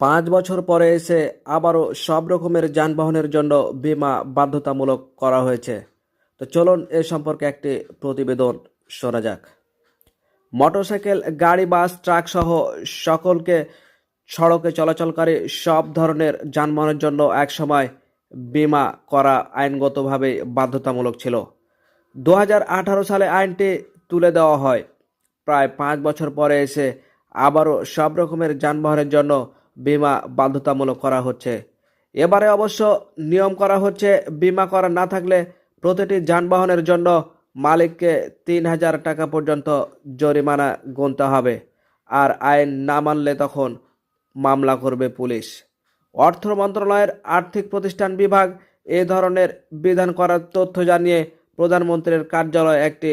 পাঁচ বছর পরে এসে আবারও সব রকমের যানবাহনের জন্য বীমা বাধ্যতামূলক করা হয়েছে। তো চলুন এ সম্পর্কে একটি প্রতিবেদন শোনা যাক। মোটরসাইকেল, গাড়ি, বাস, ট্রাক সহ সকলকে সড়কে চলাচলকারী সব ধরনের যানবাহনের জন্য একসময় বীমা করা আইনগতভাবে বাধ্যতামূলক ছিল। দু হাজার আঠারো সালে আইনটি তুলে দেওয়া হয়। প্রায় পাঁচ বছর পরে এসে আবারও সব রকমের যানবাহনের জন্য বীমা বাধ্যতামূলক করা হচ্ছে। এবারে অবশ্য নিয়ম করা হচ্ছে, বিমা করা না থাকলে প্রতিটি যানবাহনের জন্য মালিককে তিন হাজার টাকা পর্যন্ত জরিমানা গুনতে হবে। আর আইন না মানলে তখন মামলা করবে পুলিশ। অর্থ মন্ত্রণালয়ের আর্থিক প্রতিষ্ঠান বিভাগ এ ধরনের বিধান করার তথ্য জানিয়ে প্রধানমন্ত্রীর কার্যালয় একটি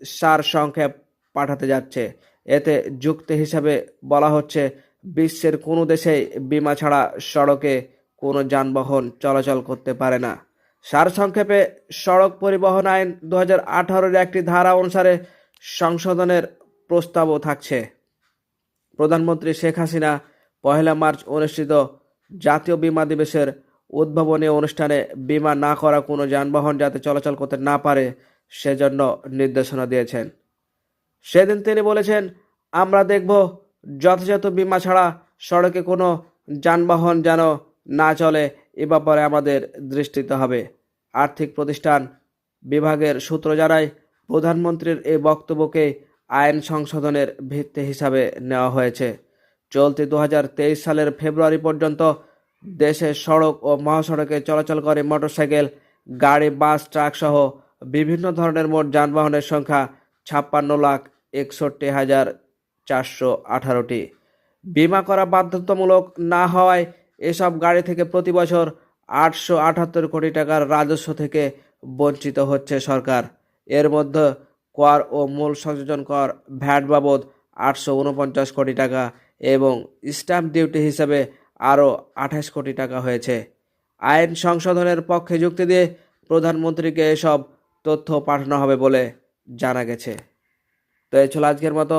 সার সংক্ষেপ পাঠাতে যাচ্ছে। এতে যুক্তি হিসাবে বলা হচ্ছে বিশ্বের কোনো দেশেই বিমা ছাড়া সড়কে কোনো যানবাহন চলাচল করতে পারে না। সারসংক্ষেপে, সড়ক পরিবহন আইন দু হাজার একটি ধারা অনুসারে সংশোধনের প্রস্তাবও থাকছে। প্রধানমন্ত্রী শেখ হাসিনা পহেলা মার্চ অনুষ্ঠিত জাতীয় বিমা দিবসের উদ্ভাবনী অনুষ্ঠানে বিমা না করা কোনো যানবাহন যাতে চলাচল করতে না পারে সেজন্য নির্দেশনা দিয়েছেন। সেদিন তিনি বলেছেন, আমরা দেখব যথাযথ বিমা ছাড়া সড়কে কোনো যানবাহন যেন না চলে, এ ব্যাপারে আমাদের দৃষ্টিতে হবে। আর্থিক প্রতিষ্ঠান বিভাগের সূত্র জানায়, প্রধানমন্ত্রীর এই বক্তব্যকে আইন সংশোধনের ভিত্তি হিসাবে নেওয়া হয়েছে। চলতি দু হাজার তেইশ সালের ফেব্রুয়ারি পর্যন্ত দেশে সড়ক ও মহাসড়কে চলাচল করে মোটরসাইকেল, গাড়ি, বাস ট্রাক সহ বিভিন্ন ধরনের মোট যানবাহনের সংখ্যা ছাপ্পান্ন লাখ একষট্টি হাজার চারশো আঠারোটি। বিমা করা বাধ্যতামূলক না হওয়ায় এসব গাড়ি থেকে প্রতি বছর আটশো আটাত্তর কোটি টাকার রাজস্ব থেকে বঞ্চিত হচ্ছে সরকার। এর মধ্যে কর ও মূল সংযোজন কর, ভ্যাট বাবদ আটশো উনপঞ্চাশ কোটি টাকা এবং স্ট্যাম্প ডিউটি হিসেবে আরও আঠাশ কোটি টাকা হয়েছে। আইন সংশোধনের পক্ষে যুক্তি দিয়ে প্রধানমন্ত্রীকে এসব তথ্য পাঠানো হবে বলে জানা গেছে। তো এই ছিল আজকের মতো।